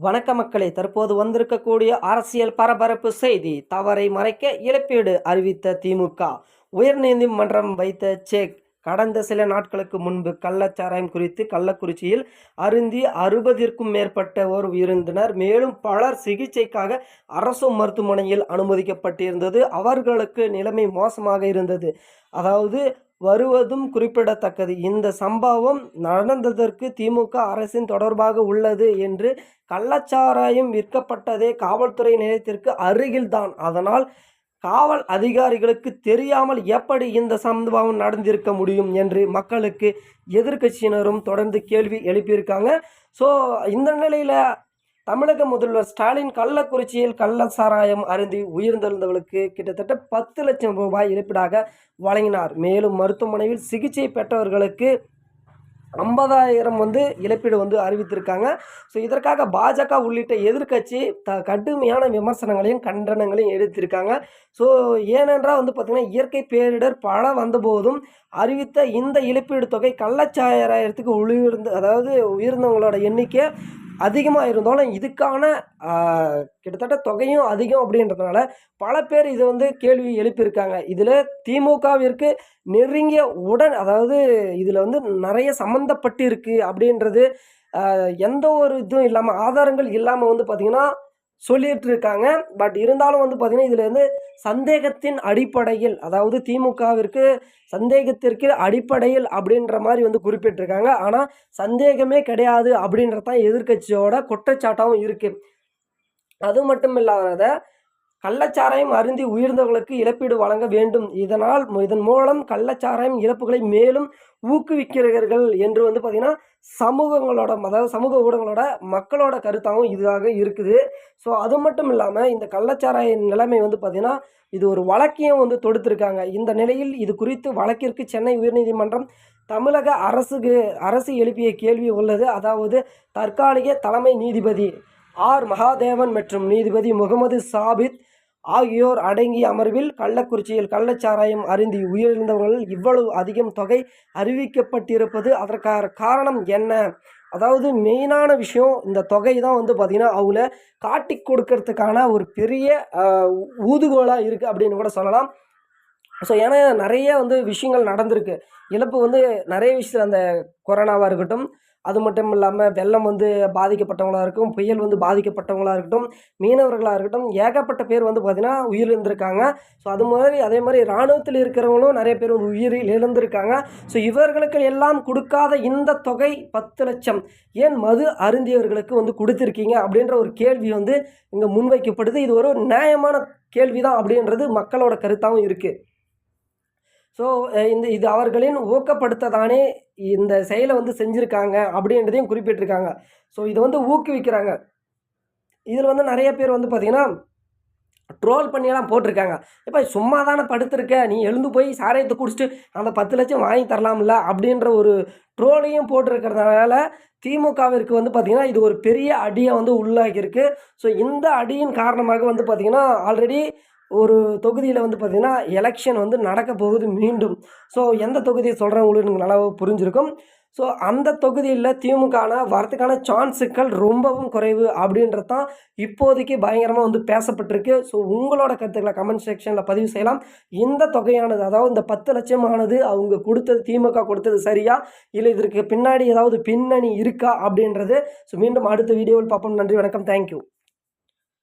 வணக்க மக்களே தற்போது வந்திருக்கக்கூடிய அரசியல் பரபரப்பு செய்தி தவறை மறைக்க இழப்பீடு அறிவித்த திமுக. உயர்நீதிமன்றம் வைத்த செக். கடந்த சில நாட்களுக்கு முன்பு கள்ளச்சாராயம் குறித்து கள்ளக்குறிச்சியில் அருந்தி அறுபதிற்கும் மேற்பட்ட ஒரு இருந்தனர் மேலும் பலர் சிகிச்சைக்காக அரசு மருத்துவமனையில் அனுமதிக்கப்பட்டிருந்தது. அவர்களுக்கு நிலைமை மோசமாக இருந்தது. அதாவது வருவதும் குறிப்பிடத்தக்கது. இந்த சம்பவம் நடந்ததற்கு திமுக அரசின் தொடர்பாக உள்ளது என்று கள்ளச்சாராயம் விற்கப்பட்டதே காவல்துறை நிலையத்திற்கு அருகில்தான். அதனால் காவல் அதிகாரிகளுக்கு தெரியாமல் எப்படி இந்த சம்பவம் நடந்திருக்க முடியும் என்று மக்களுக்கு எதிர்க்கட்சியினரும் தொடர்ந்து கேள்வி எழுப்பியிருக்காங்க. ஸோ இந்த நிலையில் தமிழக முதல்வர் ஸ்டாலின் கள்ளக்குறிச்சியில் கள்ள சாராயம் அருந்தி உயிர்ந்தெழுந்தவர்களுக்கு கிட்டத்தட்ட பத்து லட்சம் ரூபாய் இழப்பீடாக வழங்கினார். மேலும் மருத்துவமனையில் சிகிச்சை பெற்றவர்களுக்கு ஐம்பதாயிரம் வந்து இழப்பீடு வந்து அறிவித்திருக்காங்க. ஸோ இதற்காக பாஜக உள்ளிட்ட எதிர்க்கட்சி த கடுமையான விமர்சனங்களையும் கண்டனங்களையும் எடுத்திருக்காங்க. ஸோ ஏனென்றால் வந்து பார்த்திங்கன்னா இயற்கை பேரிடர் பல வந்தபோதும் அறிவித்த இந்த இழப்பீடு தொகை கள்ளச்சாராயத்துக்கு உயிர்ந்து அதாவது உயிர்ந்தவங்களோட எண்ணிக்கை அதிகமாக இருந்தாலும் இதுக்கான கிட்டத்தட்ட தொகையும் அதிகம் அப்படின்றதுனால பல பேர் இதை வந்து கேள்வி எழுப்பியிருக்காங்க. இதில் திமுகவிற்கு நெருங்கிய உடன் அதாவது இதில் வந்து நிறைய சம்மந்தப்பட்டு இருக்குது அப்படின்றது எந்த ஒரு இதுவும் இல்லாமல் ஆதாரங்கள் இல்லாமல் வந்து பார்த்திங்கன்னா சொல்லிட்டு இருக்காங்க பட் இருந்தாலும் வந்து பார்த்திங்கன்னா இதுலேருந்து சந்தேகத்தின் அடிப்படையில் அதாவது திமுகவிற்கு சந்தேகத்திற்கு அடிப்படையில் அப்படின்ற மாதிரி வந்து குறிப்பிட்டிருக்காங்க. ஆனால் சந்தேகமே கிடையாது அப்படின்றது தான் எதிர்கட்சியோட குற்றச்சாட்டாகவும் இருக்குது அது மட்டும் இல்லாத கள்ளச்சாராயம் அருந்தி உயிர்ந்தவர்களுக்கு இழப்பீடு வழங்க வேண்டும். இதனால் இதன் மூலம் கள்ளச்சாராயம் இழப்புகளை மேலும் ஊக்குவிக்கிறார்கள் என்று வந்து பார்த்திங்கன்னா சமூகங்களோட அதாவது சமூக ஊடகங்களோட மக்களோட கருத்தாகவும் இதாக இருக்குது. ஸோ அது மட்டும் இல்லாமல் இந்த கள்ளச்சாராய நிலைமை வந்து பார்த்திங்கன்னா இது ஒரு வழக்கையும் வந்து தொடுத்திருக்காங்க. இந்த நிலையில் இது குறித்து வழக்கிற்கு சென்னை உயர்நீதிமன்றம் தமிழக அரசுக்கு அரசு எழுப்பிய கேள்வி உள்ளது. அதாவது தற்காலிக தலைமை நீதிபதி ஆர். மகாதேவன் மற்றும் நீதிபதி முகமது சாபித் ஆகியோர் அடங்கிய அமர்வில் கள்ளக்குறிச்சியில் கள்ளச்சாராயம் அருந்தி உயிரிழந்தவர்கள் இவ்வளவு அதிகம் தொகை அறிவிக்கப்பட்டிருப்பது அதற்கான காரணம் என்ன? அதாவது மெயினான விஷயம் இந்த தொகை தான் வந்து பார்த்திங்கன்னா அவங்கள காட்டி கொடுக்கறதுக்கான ஒரு பெரிய ஊதுகோலாக இருக்குது அப்படின்னு கூட சொல்லலாம். ஸோ ஏன்னா நிறைய வந்து விஷயங்கள் நடந்திருக்கு. இழப்பு வந்து நிறைய விஷயத்தில் அந்த கொரோனாவாக இருக்கட்டும் அது மட்டும் இல்லாமல் வெள்ளம் வந்து பாதிக்கப்பட்டவங்களாக இருக்கும் புயல் வந்து பாதிக்கப்பட்டவங்களாக இருக்கட்டும் மீனவர்களாக இருக்கட்டும் ஏகப்பட்ட பேர் வந்து பார்த்திங்கன்னா உயிர் இழந்திருக்காங்க ஸோ அது மாதிரி அதே மாதிரி இராணுவத்தில் இருக்கிறவங்களும் நிறைய பேர் வந்து உயிர் இழந்திருக்காங்க ஸோ இவர்களுக்கு எல்லாம் கொடுக்காத இந்த தொகை பத்து லட்சம். ஏன் மது அருந்தியவர்களுக்கு வந்து கொடுத்துருக்கீங்க? அப்படின்ற ஒரு கேள்வி வந்து இங்கே முன்வைக்கப்படுது. இது ஒரு நியாயமான கேள்வி தான் அப்படின்றது மக்களோட கருத்தாகவும் இருக்குது ஸோ இந்த இது அவர்களின் ஊக்கப்படுத்ததானே இந்த செயலை வந்து செஞ்சுருக்காங்க அப்படின்றதையும் குறிப்பிட்டிருக்காங்க. ஸோ இதை வந்து ஊக்குவிக்கிறாங்க. இதில் வந்து நிறைய பேர் வந்து பார்த்திங்கன்னா ட்ரோல் பண்ணியெல்லாம் போட்டிருக்காங்க. இப்போ சும்மா தானே படுத்திருக்க? நீ எழுந்து போய் சாராயத்தை குடிச்சிட்டு அந்த பத்து லட்சம் வாங்கி தரலாம்ல? அப்படின்ற ஒரு ட்ரோலையும் போட்டிருக்கிறதுனால திமுகவிற்கு வந்து பார்த்திங்கன்னா இது ஒரு பெரிய அடியை வந்து உள்ளாகியிருக்கு ஸோ இந்த அடியின் காரணமாக வந்து பார்த்திங்கன்னா ஆல்ரெடி ஒரு தொகுதியில் வந்து பார்த்திங்கன்னா எலெக்ஷன் வந்து நடக்க போகுது மீண்டும். ஸோ எந்த தொகுதியை சொல்கிறவங்களுக்கு நல்லா புரிஞ்சிருக்கும். ஸோ அந்த தொகுதியில் திமுகன வரத்துக்கான சான்ஸுக்கள் ரொம்பவும் குறைவு அப்படின்றது தான் இப்போதைக்கு பயங்கரமாக வந்து பேசப்பட்டிருக்கு. ஸோ உங்களோட கருத்துக்களை கமெண்ட் செக்ஷனில் பதிவு செய்யலாம். இந்த தொகையானது அதாவது இந்த பத்து லட்சமானது அவங்க கொடுத்தது திமுக கொடுத்தது சரியா? இல்லை இதற்கு பின்னாடி ஏதாவது பின்னணி இருக்கா அப்படின்றது? ஸோ மீண்டும் அடுத்த வீடியோவில் பார்ப்போம். நன்றி வணக்கம். தேங்க்யூ